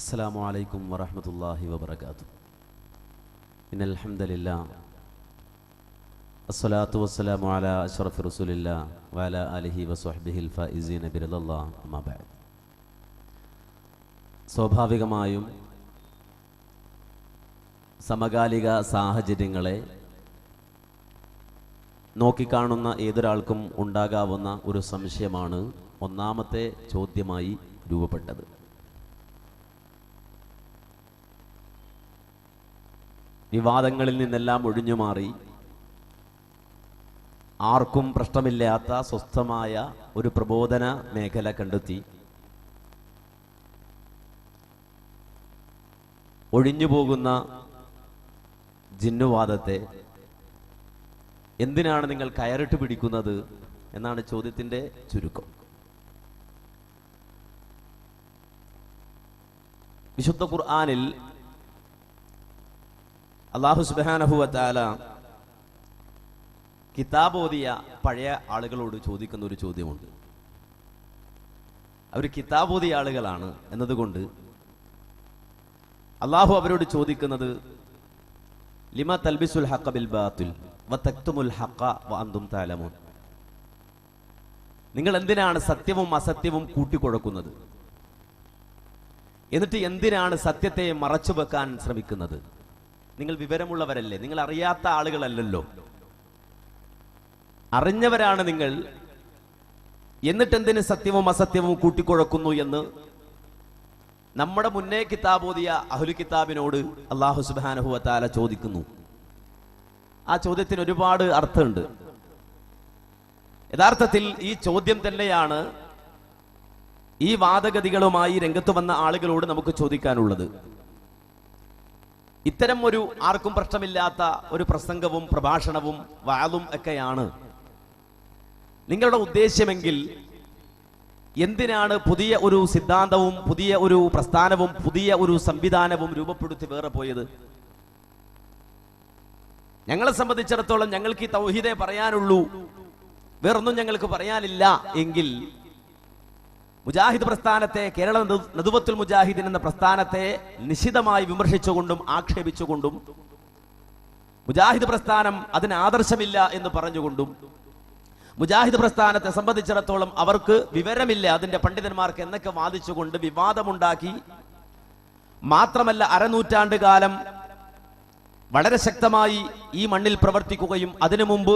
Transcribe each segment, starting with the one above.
السلام عليكم ورحمة الله وبركاته إن الحمد لله الصلاة والسلام على أشرف رسول الله وعلى آله وصحبه الفائزين برضا الله أما بعد സ്വാഭാവികമായും സമകാലിക സാഹചര്യങ്ങളെ നോക്കിക്കാണുന്ന ഏതൊരാൾക്കും ഉണ്ടാകാവുന്ന ഒരു സംശയമാണ് ഒന്നാമത്തെ ചോദ്യമായി രൂപപ്പെട്ടത് വിവാദങ്ങളിൽ നിന്നെല്ലാം ഒഴിഞ്ഞു മാറി. ആർക്കും പ്രശ്നമില്ലാത്ത സ്വസ്ഥമായ ഒരു പ്രബോധന മേഖല കണ്ടെത്തി. ഒഴിഞ്ഞുപോകുന്ന ജിന്നുവാദത്തെ എന്തിനാണ് നിങ്ങൾ കയറിട്ട് പിടിക്കുന്നത് എന്നാണ് ചോദ്യത്തിന്റെ ചുരുക്കം. വിശുദ്ധ ഖുർആനിൽ അള്ളാഹു സുബാനഹുവത്താല കിതാബ് ഓതിയ പഴയ ആളുകളോട് ചോദിക്കുന്ന ഒരു ചോദ്യമുണ്ട്. അവർ കിതാബ് ഓതിയ ആളുകളാണ് എന്നതുകൊണ്ട് അള്ളാഹു അവരോട് ചോദിക്കുന്നത് ലിമ തൽബിസുൽ ഹക്ക ബിൽ ബാത്തുൽ? വ ഹഖ വ അന്തും താലമോൻ നിങ്ങൾ എന്തിനാണ് സത്യവും അസത്യവും കൂട്ടിക്കുഴക്കുന്നത് എന്നിട്ട് എന്തിനാണ് സത്യത്തെ മറച്ചു വെക്കാൻ ശ്രമിക്കുന്നത്? നിങ്ങൾ വിവരമുള്ളവരല്ലേ? നിങ്ങൾ അറിയാത്ത ആളുകളല്ലല്ലോ. അറിഞ്ഞവരാണ് നിങ്ങൾ. എന്നിട്ട് എന്തിന് സത്യവും അസത്യവും കൂട്ടിക്കുഴക്കുന്നു എന്ന് നമ്മുടെ മുന്നേ കിതാബോദിയ അഹുലു കിതാബിനോട് അള്ളാഹു സുബാനഹുവത്താല ചോദിക്കുന്നു. ആ ചോദ്യത്തിന് ഒരുപാട് അർത്ഥമുണ്ട്. യഥാർത്ഥത്തിൽ ഈ ചോദ്യം തന്നെയാണ് ഈ വാദഗതികളുമായി രംഗത്ത് വന്ന ആളുകളോട് നമുക്ക് ചോദിക്കാനുള്ളത്. ഇത്തരം ഒരു ആർക്കും പ്രശ്നമില്ലാത്ത ഒരു പ്രസംഗവും പ്രഭാഷണവും വാളും ഒക്കെയാണ്. നിങ്ങളുടെ ഉദ്ദേശ്യമെങ്കിൽ എന്തിനാണ് പുതിയ ഒരു സിദ്ധാന്തവും പുതിയ ഒരു പ്രസ്ഥാനവും പുതിയ ഒരു സംവിധാനവും രൂപപ്പെടുത്തി വേറെ പോയത്? ഞങ്ങളെ സംബന്ധിച്ചിടത്തോളം ഞങ്ങൾക്ക് ഈ തൗഹീദേ പറയാനുള്ളൂ. വേറൊന്നും ഞങ്ങൾക്ക് പറയാനില്ല എങ്കിൽ മുജാഹിദ് പ്രസ്ഥാനത്തെ കേരള നദുവത്തുൽ മുജാഹിദിൻ എന്ന പ്രസ്ഥാനത്തെ നിശിതമായി വിമർശിച്ചുകൊണ്ടും ആക്ഷേപിച്ചുകൊണ്ടും മുജാഹിദ് പ്രസ്ഥാനം അതിന് ആദർശമില്ല എന്ന് പറഞ്ഞുകൊണ്ടും മുജാഹിദ് പ്രസ്ഥാനത്തെ സംബന്ധിച്ചിടത്തോളം അവർക്ക് വിവരമില്ല അതിന്റെ പണ്ഡിതന്മാർക്ക് എന്നൊക്കെ വാദിച്ചുകൊണ്ട് വിവാദമുണ്ടാക്കി. മാത്രമല്ല അരനൂറ്റാണ്ട് കാലം വളരെ ശക്തമായി ഈ മണ്ണിൽ പ്രവർത്തിക്കുകയും അതിനു മുമ്പ്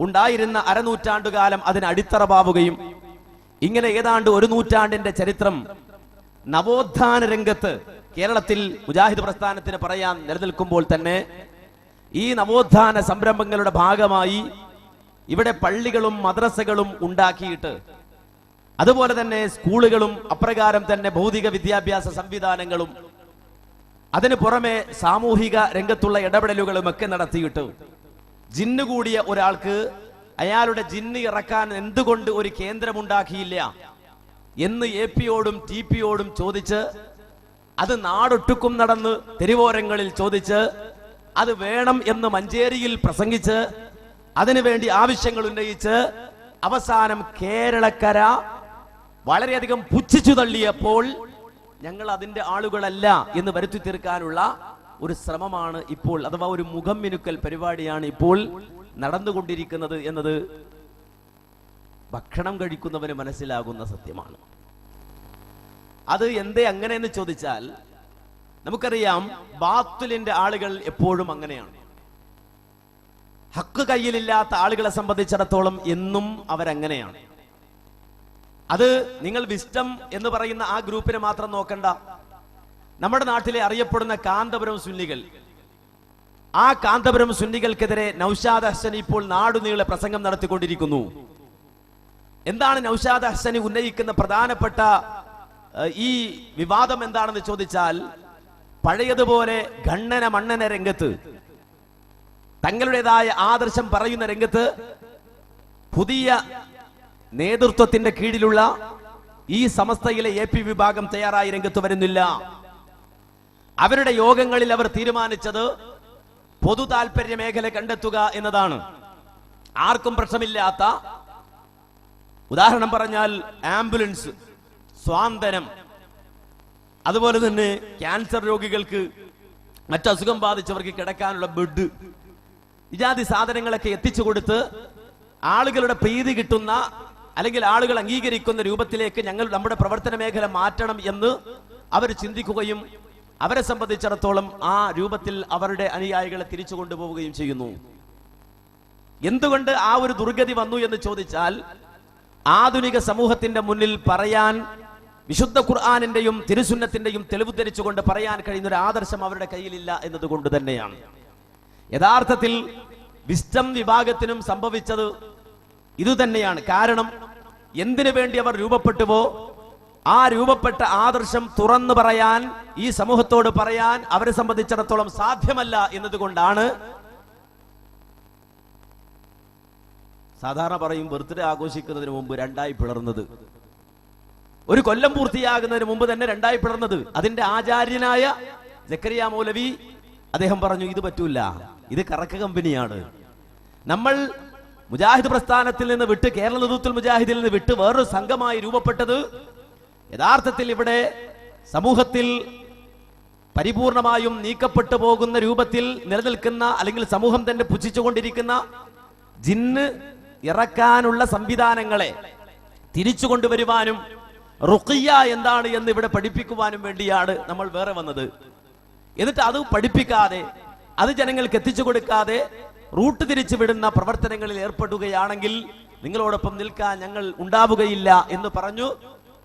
ഉണ്ടായിരുന്ന അരനൂറ്റാണ്ടുകാലം അതിന് അടിത്തറവാവുകയും ഇങ്ങനെ ഏതാണ്ട് ഒരു നൂറ്റാണ്ടിന്റെ ചരിത്രം നവോത്ഥാന രംഗത്ത് കേരളത്തിൽ മുജാഹിദ് പ്രസ്ഥാനത്തിന് പറയാൻ നിലനിൽക്കുമ്പോൾ തന്നെ ഈ നവോത്ഥാന സംരംഭങ്ങളുടെ ഭാഗമായി ഇവിടെ പള്ളികളും മദ്രസകളും ഉണ്ടാക്കിയിട്ട് അതുപോലെ തന്നെ സ്കൂളുകളും അപ്രകാരം തന്നെ ഭൗതിക വിദ്യാഭ്യാസ സംവിധാനങ്ങളും അതിനു പുറമെ സാമൂഹിക രംഗത്തുള്ള ഇടപെടലുകളും ഒക്കെ നടത്തിയിട്ട് ജിന്നുകൂടിയ ഒരാൾക്ക് അയാളുടെ ജിന്ന് ഇറക്കാൻ എന്തുകൊണ്ട് ഒരു കേന്ദ്രമുണ്ടാക്കിയില്ല? എന്ന് എ പിയോടും ടി പിയോടും ചോദിച്ച് അത് നാടൊട്ടുക്കും നടന്ന് തെരുവോരങ്ങളിൽ ചോദിച്ച് അത് വേണം എന്ന് മഞ്ചേരിയിൽ പ്രസംഗിച്ച് അതിനുവേണ്ടി ആവശ്യങ്ങൾ ഉന്നയിച്ച് അവസാനം കേരളക്കര വളരെയധികം പുച്ഛിച്ചു തള്ളിയപ്പോൾ ഞങ്ങൾ അതിന്റെ ആളുകളല്ല എന്ന് വരുത്തി തീർക്കാനുള്ള ഒരു ശ്രമമാണ് ഇപ്പോൾ അഥവാ ഒരു മുഖം മിനുക്കൽ പരിപാടിയാണ് ഇപ്പോൾ നടന്നുകൊണ്ടിരിക്കുന്നത് എന്നത് ഭക്ഷണം കഴിക്കുന്നവന് മനസ്സിലാകുന്ന സത്യമാണ്. അത് എന്തേ അങ്ങനെ എന്ന് ചോദിച്ചാൽ നമുക്കറിയാം ബാത്തുലിന്റെ ആളുകൾ എപ്പോഴും അങ്ങനെയാണ്. ഹക്ക് കയ്യിലില്ലാത്ത ആളുകളെ സംബന്ധിച്ചിടത്തോളം എന്നും അവരങ്ങനെയാണ്. അത് നിങ്ങൾ വിസ്റ്റം എന്ന് പറയുന്ന ആ ഗ്രൂപ്പിനെ മാത്രം നോക്കണ്ട. നമ്മുടെ നാട്ടിലെ അറിയപ്പെടുന്ന കാന്തപുരം സുന്നികൾ ആ കാന്തപുരം സുന്നികൾക്കെതിരെ നൌഷാദ് ഹസൻ ഇപ്പോൾ നാടുനീളെ പ്രസംഗം നടത്തിക്കൊണ്ടിരിക്കുന്നു. എന്താണ് നൌഷാദ് ഹസന് ഉന്നയിക്കുന്ന പ്രധാനപ്പെട്ട ഈ വിവാദം എന്താണെന്ന് ചോദിച്ചാൽ പഴയതുപോലെ ഖണ്ഡന മണ്ണന രംഗത്ത് തങ്ങളുടേതായ ആദർശം പറയുന്ന രംഗത്ത് പുതിയ നേതൃത്വത്തിന്റെ കീഴിലുള്ള ഈ സമസ്തയിലെ എ പി വിഭാഗം തയ്യാറായി രംഗത്ത് വരുന്നില്ല. അവരുടെ യോഗങ്ങളിൽ അവർ തീരുമാനിച്ചത് പൊതു താല്പര്യ മേഖല കണ്ടെത്തുക എന്നതാണ്. ആർക്കും പ്രശ്നമില്ലാത്ത ഉദാഹരണം പറഞ്ഞാൽ ആംബുലൻസ് സ്വാന്തനം അതുപോലെ തന്നെ ക്യാൻസർ രോഗികൾക്ക് മറ്റസുഖം ബാധിച്ചവർക്ക് കിടക്കാനുള്ള ബെഡ് ഇജാതി സാധനങ്ങളൊക്കെ എത്തിച്ചു കൊടുത്ത് ആളുകളുടെ പ്രീതി കിട്ടുന്ന അല്ലെങ്കിൽ ആളുകൾ അംഗീകരിക്കുന്ന രൂപത്തിലേക്ക് ഞങ്ങൾ നമ്മുടെ പ്രവർത്തന മേഖല മാറ്റണം എന്ന് അവർ ചിന്തിക്കുകയും അവരെ സംബന്ധിച്ചിടത്തോളം ആ രൂപത്തിൽ അവരുടെ അനുയായികളെ തിരിച്ചു കൊണ്ടുപോവുകയും ചെയ്യുന്നു. എന്തുകൊണ്ട് ആ ഒരു ദുർഗതി വന്നു എന്ന് ചോദിച്ചാൽ ആധുനിക സമൂഹത്തിന്റെ മുന്നിൽ പറയാൻ വിശുദ്ധ ഖുർആാനിന്റെയും തിരുസുന്നത്തിന്റെയും തെളിവ് ധരിച്ചുകൊണ്ട് പറയാൻ കഴിയുന്ന ഒരു ആദർശം അവരുടെ കയ്യിലില്ല എന്നതുകൊണ്ട് തന്നെയാണ്. യഥാർത്ഥത്തിൽ വിസ്റ്റം വിഭാഗത്തിനും സംഭവിച്ചത് ഇതുതന്നെയാണ്. കാരണം എന്തിനു വേണ്ടി അവർ രൂപപ്പെട്ടുവോ ആ രൂപപ്പെട്ട ആദർശം തുറന്നു പറയാൻ ഈ സമൂഹത്തോട് പറയാൻ അവരെ സംബന്ധിച്ചിടത്തോളം സാധ്യമല്ല എന്നതുകൊണ്ടാണ് സാധാരണ പറയും ബർത്ത്ഡേ ആഘോഷിക്കുന്നതിന് മുമ്പ് രണ്ടായി പിളർന്നത്. ഒരു കൊല്ലം പൂർത്തിയാകുന്നതിന് മുമ്പ് തന്നെ രണ്ടായി പിളർന്നത്. അതിന്റെ ആചാര്യനായ ജക്കരിയ മൗലവി അദ്ദേഹം പറഞ്ഞു ഇത് പറ്റൂല. ഇത് കറക്ക കമ്പനിയാണ്. നമ്മൾ മുജാഹിദ് പ്രസ്ഥാനത്തിൽ നിന്ന് വിട്ട് കേരള നേതൃത്വത്തിൽ മുജാഹിദിൽ നിന്ന് വിട്ട് വേറൊരു സംഘമായി രൂപപ്പെട്ടത് യഥാർത്ഥത്തിൽ ഇവിടെ സമൂഹത്തിൽ പരിപൂർണമായും നീക്കപ്പെട്ടു പോകുന്ന രൂപത്തിൽ നിലനിൽക്കുന്ന അല്ലെങ്കിൽ സമൂഹം തന്നെ പുച്ഛിച്ചുകൊണ്ടിരിക്കുന്ന ജിന്ന് ഇറക്കാനുള്ള സംവിധാനങ്ങളെ തിരിച്ചു കൊണ്ടുവരുവാനും റുഖിയ എന്താണ് എന്ന് ഇവിടെ പഠിപ്പിക്കുവാനും വേണ്ടിയാണ് നമ്മൾ വേറെ വന്നത്. എന്നിട്ട് അത് പഠിപ്പിക്കാതെ അത് ജനങ്ങൾക്ക് എത്തിച്ചു കൊടുക്കാതെ റൂട്ട് തിരിച്ചു വിടുന്ന പ്രവർത്തനങ്ങളിൽ ഏർപ്പെടുകയാണെങ്കിൽ നിങ്ങളോടൊപ്പം നിൽക്കാൻ ഞങ്ങൾ ഉണ്ടാവുകയില്ല എന്ന് പറഞ്ഞു.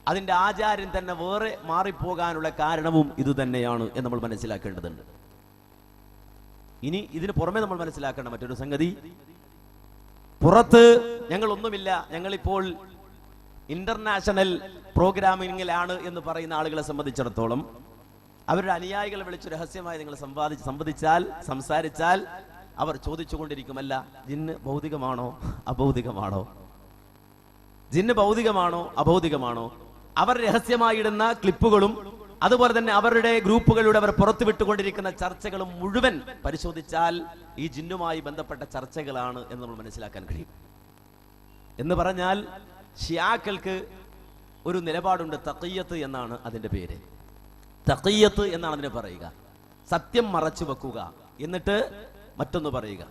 അതിന്റെ ആചാരം തന്നെ വേറെ മാറിപ്പോകാനുള്ള കാരണവും ഇത് തന്നെയാണ് എന്ന് നമ്മൾ മനസ്സിലാക്കേണ്ടതുണ്ട്. ഇനി ഇതിന് പുറമെ നമ്മൾ മനസ്സിലാക്കേണ്ട മറ്റൊരു സംഗതി. പുറത്ത് ഞങ്ങൾ ഒന്നുമില്ല ഞങ്ങളിപ്പോൾ ഇന്റർനാഷണൽ പ്രോഗ്രാമിങ്ങിലാണ് എന്ന് പറയുന്ന ആളുകളെ സംബന്ധിച്ചിടത്തോളം അവരുടെ അനുയായികളെ വിളിച്ച് രഹസ്യമായി നിങ്ങൾ സംവാദി സംവദിച്ചാൽ സംസാരിച്ചാൽ അവർ ചോദിച്ചുകൊണ്ടിരിക്കുമല്ല ജിന്ന് ഭൗതികമാണോ അഭൗതികമാണോ? ജിന്ന് ഭൗതികമാണോ അഭൗതികമാണോ? അവർ രഹസ്യമായിടുന്ന ക്ലിപ്പുകളും അതുപോലെ തന്നെ അവരുടെ ഗ്രൂപ്പുകളിലൂടെ അവർ പുറത്തു വിട്ടുകൊണ്ടിരിക്കുന്ന ചർച്ചകളും മുഴുവൻ പരിശോധിച്ചാൽ ഈ ജിന്നുമായി ബന്ധപ്പെട്ട ചർച്ചകളാണ് എന്ന് നമ്മൾ മനസ്സിലാക്കാൻ കഴിയും. എന്ന് പറഞ്ഞാൽ ഷിയാക്കൾക്ക് ഒരു നിലപാടുണ്ട് തക്കയ്യത്ത് എന്നാണ് അതിന്റെ പേര്. തക്കയ്യത്ത് എന്നാണ് അതിനെ പറയുക. സത്യം മറച്ചു വെക്കുക. എന്നിട്ട് മറ്റൊന്ന് പറയുക.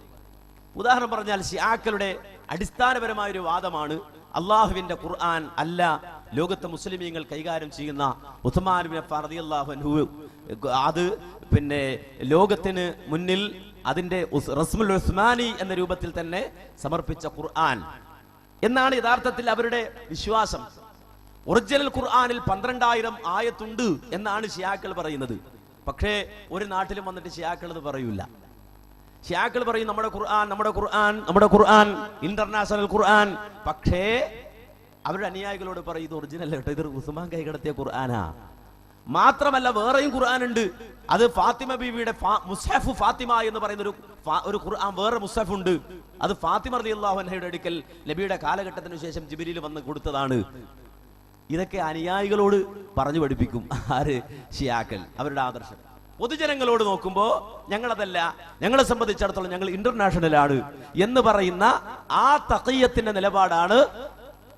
ഉദാഹരണം പറഞ്ഞാൽ ഷിയാക്കളുടെ അടിസ്ഥാനപരമായ ഒരു വാദമാണ് അള്ളാഹുവിന്റെ ഖുർആൻ അല്ല ലോകത്തെ മുസ്ലിമീങ്ങൾ കൈകാര്യം ചെയ്യുന്ന ഉസ്മാൻ അത് പിന്നെ ലോകത്തിന് മുന്നിൽ അതിന്റെ റസ്മുൽ ഉസ്മാനി എന്ന രൂപത്തിൽ തന്നെ സമർപ്പിച്ച ഖുർആൻ. എന്നാണ് യഥാർത്ഥത്തിൽ അവരുടെ വിശ്വാസം. ഒറിജിനൽ ഖുർആാനിൽ പന്ത്രണ്ടായിരം ആയത്തുണ്ട് എന്നാണ് ഷിയാക്കൾ പറയുന്നത്. പക്ഷേ ഒരു നാട്ടിലും വന്നിട്ട് ഷിയാക്കൾ അത് പറയൂല. ഷിയാക്കൾ പറയും നമ്മുടെ ഖുർആൻ നമ്മുടെ ഖുർആൻ നമ്മുടെ ഖുർആൻ ഇന്റർനാഷണൽ ഖുർആൻ. പക്ഷേ അവരുടെ അനുയായികളോട് പറയും ഇത് ഒറിജിനൽ കേട്ടോ? ഇത് ഉസ്മാൻ കൈകടത്തിയ കടത്തിയ ഖുർആനാ. മാത്രമല്ല വേറെയും ഖുർആൻ ഉണ്ട് അത് ഫാത്തിമ ബീവിയുടെ മുസ്ഹഫ് ഫാത്തിമ എന്ന് പറയുന്ന ഒരു ഒരു ഖുർആൻ വേറെ മുസ്ഹഫ് ഉണ്ട് അത് ഫാത്തിമ റളിയല്ലാഹു അൻഹയുടെ അടുക്കൽ നബിയുടെ കാലഘട്ടത്തിന് ശേഷം ജിബ്രീൽ വന്ന് കൊടുത്തതാണ്. ഇതൊക്കെ അനുയായികളോട് പറഞ്ഞു പഠിപ്പിക്കും. ആര്? ഷിയാക്കൽ അവരുടെ ആദർശം. പൊതുജനങ്ങളോട് നോക്കുമ്പോ ഞങ്ങളതല്ല ഞങ്ങളെ സംബന്ധിച്ചിടത്തോളം ഞങ്ങൾ ഇന്റർനാഷണൽ ആണ് എന്ന് പറയുന്ന ആ തക്കയ്യത്തിന്റെ നിലപാടാണ്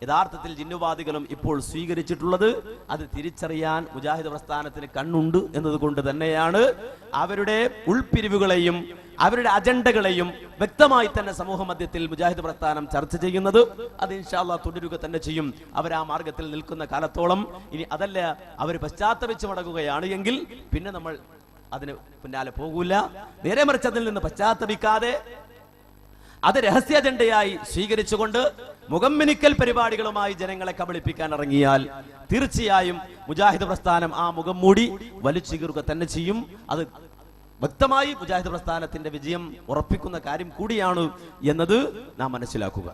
യഥാർത്ഥത്തിൽ ജിന്നുവാദികളും ഇപ്പോൾ സ്വീകരിച്ചിട്ടുള്ളത് അത് തിരിച്ചറിയാൻ മുജാഹിദ് പ്രസ്ഥാനത്തിന് കണ്ണുണ്ട് എന്നതുകൊണ്ട് തന്നെയാണ്. അവരുടെ ഉൾപിരിവുകളെയും അവരുടെ അജണ്ടകളെയും വ്യക്തമായി തന്നെ സമൂഹ മധ്യത്തിൽ മുജാഹിദ് പ്രസ്ഥാനം ചർച്ച ചെയ്യുന്നത്. അത് ഇൻഷാല്ല തുടരുക തന്നെ ചെയ്യും. അവർ ആ മാർഗത്തിൽ നിൽക്കുന്ന കാലത്തോളം ഇനി അതല്ല അവർ പശ്ചാത്തപിച്ച് മടങ്ങുകയാണ് എങ്കിൽ പിന്നെ നമ്മൾ അതിന് പിന്നാലെ പോകൂല. നേരെ മറിച്ച് അതിൽ നിന്ന് പശ്ചാത്തപിക്കാതെ അത് രഹസ്യ അജണ്ടയായി സ്വീകരിച്ചുകൊണ്ട് മുഖംമിനിക്കൽ പരിപാടികളുമായി ജനങ്ങളെ കബളിപ്പിക്കാൻ ഇറങ്ങിയാൽ തീർച്ചയായും മുജാഹിദ് പ്രസ്ഥാനം ആ മുഖം മൂടി വലിച്ചുകീറുക തന്നെ ചെയ്യും. അത് വ്യക്തമായി മുജാഹിദ് പ്രസ്ഥാനത്തിന്റെ വിജയം ഉറപ്പിക്കുന്ന കാര്യം കൂടിയാണ് എന്നത് നാം മനസ്സിലാക്കുക.